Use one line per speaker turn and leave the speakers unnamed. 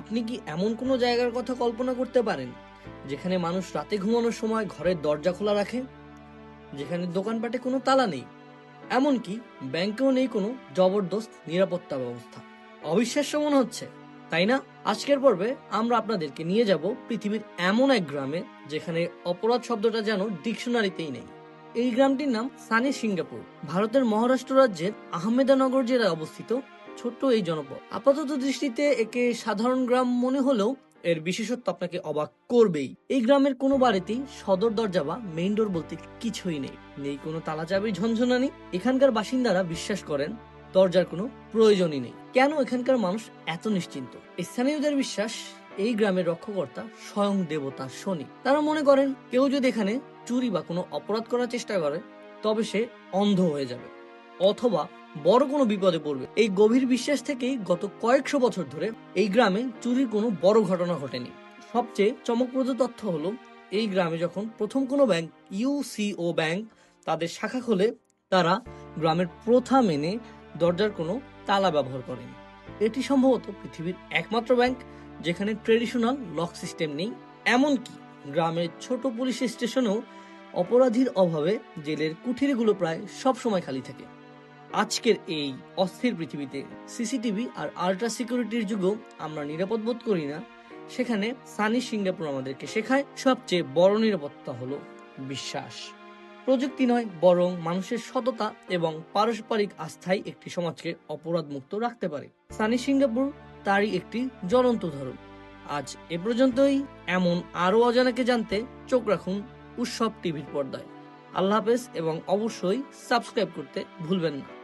আপনি কি এমন কোনো জায়গার কথা কল্পনা করতে পারেন, যেখানে মানুষ রাতে ঘুমানোর সময় ঘরের দরজা খোলা রাখে, যেখানে দোকানপাটে কোনো তালা নেই, এমনকি ব্যাংকেও নেই কোনো জবরদস্ত নিরাপত্তা ব্যবস্থা? অবিশ্বাস্য মনে হচ্ছে, তাই না? আজকের পর্বে আমরা আপনাদেরকে নিয়ে যাব পৃথিবীর এমন এক গ্রামে, যেখানে অপরাধ শব্দটা যেন ডিকশনারিতেই নেই। এই গ্রামটির নাম সানি সিঙ্গাপুর, ভারতের মহারাষ্ট্র রাজ্যের আহমেদানগর জেলায় অবস্থিত ছোট্ট এই জনপদ। আপাতত দৃষ্টিতে একে সাধারণ গ্রাম মনে হলেও এর বিশেষত্ব আপনাকে অবাক করবেই। এই গ্রামের কোনো বাড়িতেই সদর দরজা বা মেইন ডোর বলতে কিছুই নেই। নেই কোনো তালা চাবির ঝনঝনানি এখানকার বাসিন্দারা বিশ্বাস করেন, দরজার কোনো প্রয়োজনই নেই। কেন এখানকার মানুষ এত নিশ্চিন্ত? স্থানীয়দের বিশ্বাস, এই গ্রামের রক্ষকর্তা স্বয়ং দেবতা শনি। তারা মনে করেন, কেউ যদি এখানে চুরি বা কোনো অপরাধ করার চেষ্টা করে, তবে সে অন্ধ হয়ে যাবে। অথবা বড় কোনো বিপদে পড়বে। এই গভীর বিশ্বাস থেকেই গত কয়েকশো বছর ধরে এই গ্রামে চুরির কোনো বড় ঘটনা ঘটেনি। সবচেয়ে চমকপ্রদ তথ্য হলো, এই গ্রামে যখন প্রথম কোনো ব্যাংক ইউসিও ব্যাংক, তাদের শাখা খোলে, তারা গ্রামের প্রথা মেনে দরজার কোনো তালা ব্যবহার করেনি এটি সম্ভবত পৃথিবীর একমাত্র ব্যাংক, যেখানে ট্রেডিশনাল লক সিস্টেম নেই। এমনকি গ্রামের ছোট পুলিশ স্টেশনেও অপরাধীর অভাবে জেলের কুঠিরগুলো প্রায় সব সময় খালি থাকে। আজকের এই অস্থির পৃথিবীতে সিসিটিভি আর আল্ট্রা সিকিউরিটির যুগেও আমরা নিরাপদ বোধ করি না। সেখানে সানি সিঙ্গাপুর আমাদেরকে শেখায় সবচেয়ে বড় নিরাপত্তা হলো বিশ্বাস। প্রযুক্তি নয়, বরং মানুষের সততা এবং পারস্পরিক আস্থাই একটি সমাজকে অপরাধ মুক্ত রাখতে পারে। সানি সিঙ্গাপুর তারই একটি জ্বলন্ত উদাহরণ আজ এ পর্যন্তই। এমন আরও অজানাকে জানতে চোখ রাখুন উৎসব টিভির পর্দায়। আল্লাহ হাফেজ এবং অবশ্যই সাবস্ক্রাইব করতে ভুলবেন না।